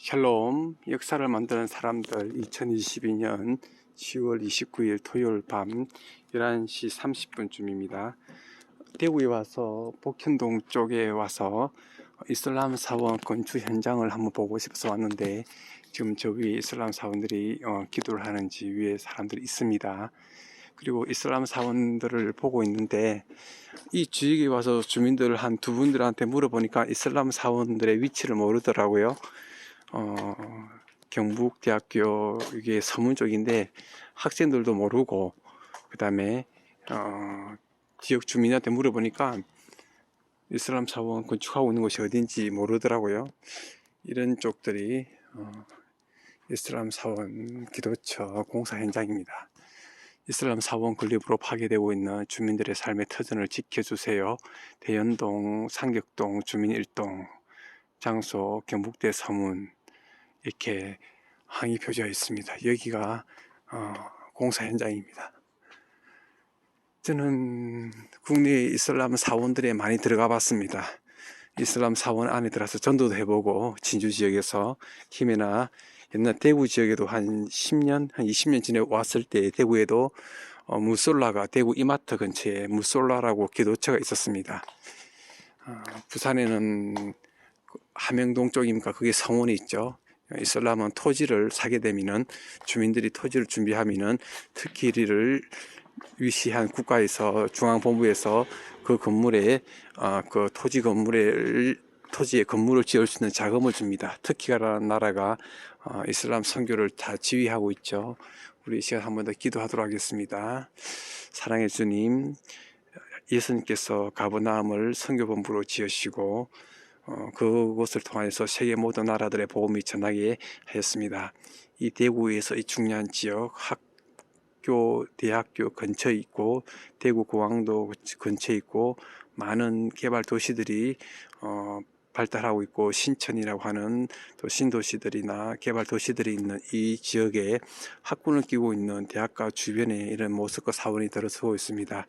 샬롬 역사를 만드는 사람들 2022년 10월 29일 토요일 밤 11시 30분쯤입니다. 대구에 와서 복현동 쪽에 와서 이슬람 사원 건축 현장을 한번 보고 싶어서 왔는데 지금 저 위에 이슬람 사원들이 어, 기도를 하는지 위에 사람들이 있습니다. 그리고 이슬람 사원들을 보고 있는데 이 지역에 와서 주민들 한 두 분들한테 물어보니까 이슬람 사원들의 위치를 모르더라고요. 어, 경북대학교 이게 서문 쪽인데 학생들도 모르고 그다음에 어, 지역 주민한테 물어보니까 이슬람 사원 건축하고 있는 곳이 어딘지 모르더라고요. 이런 쪽들이 어, 이슬람 사원 기도처 공사 현장입니다. 이슬람 사원 건립으로 파괴되고 있는 주민들의 삶의 터전을 지켜주세요. 대연동, 상격동, 주민 일동, 장소, 경북대 서문 이렇게 항의 표지가 있습니다. 여기가 어, 공사 현장입니다. 저는 국내 이슬람 사원들에 많이 들어가 봤습니다. 이슬람 사원 안에 들어서 전도도 해보고 진주 지역에서 김해나 옛날 대구 지역에도 한 10년, 한 20년 전에 왔을 때 대구에도 어, 무솔라가 대구 이마트 근처에 무솔라라고 기도처가 있었습니다. 어, 부산에는 함영동 쪽입니까? 그게 성원이 있죠. 이슬람은 토지를 사게 되면은 주민들이 토지를 준비하면은 특히 이를 위시한 국가에서 중앙본부에서 그 건물에 어, 그 토지 건물에 토지에 건물을 지을 수 있는 자금을 줍니다. 터키라는 나라가 어, 이슬람 선교를 다 지휘하고 있죠. 우리 이 시간 한 번 더 기도하도록 하겠습니다. 사랑의 주님, 예수님께서 가버나움을 선교본부로 지으시고 어, 그곳을 통해서 세계 모든 나라들의 복음이 전하게 하였습니다. 이 대구에서 이 중요한 지역 학교, 대학교 근처에 있고 대구 공항도 근처에 있고 많은 개발 도시들이 어, 발달하고 있고 신천이라고 하는 또 신도시들이나 개발 도시들이 있는 이 지역에 학군을 끼고 있는 대학가 주변에 이런 모습과 사원이 들어서고 있습니다.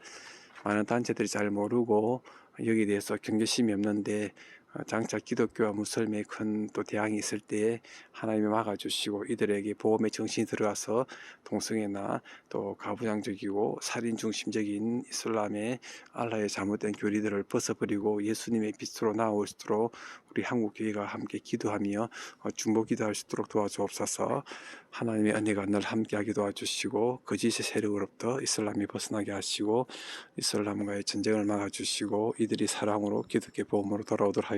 많은 단체들이 잘 모르고 여기에 대해서 경계심이 없는데 어, 장차 기독교와 무슬림의 큰 또 대항이 있을 때 하나님이 막아주시고 이들에게 보험의 정신이 들어가서 동성애나 또 가부장적이고 살인 중심적인 이슬람의 알라의 잘못된 교리들을 벗어버리고 예수님의 빛으로 나올 수 있도록 우리 한국 교회가 함께 기도하며 어, 중보 기도할 수 있도록 도와주옵소서. 하나님의 은혜가 늘 함께하게 도와주시고 거짓의 세력으로부터 이슬람이 벗어나게 하시고 이슬람과의 전쟁을 막아주시고 이들이 사랑으로 기독교 보험으로 돌아오도록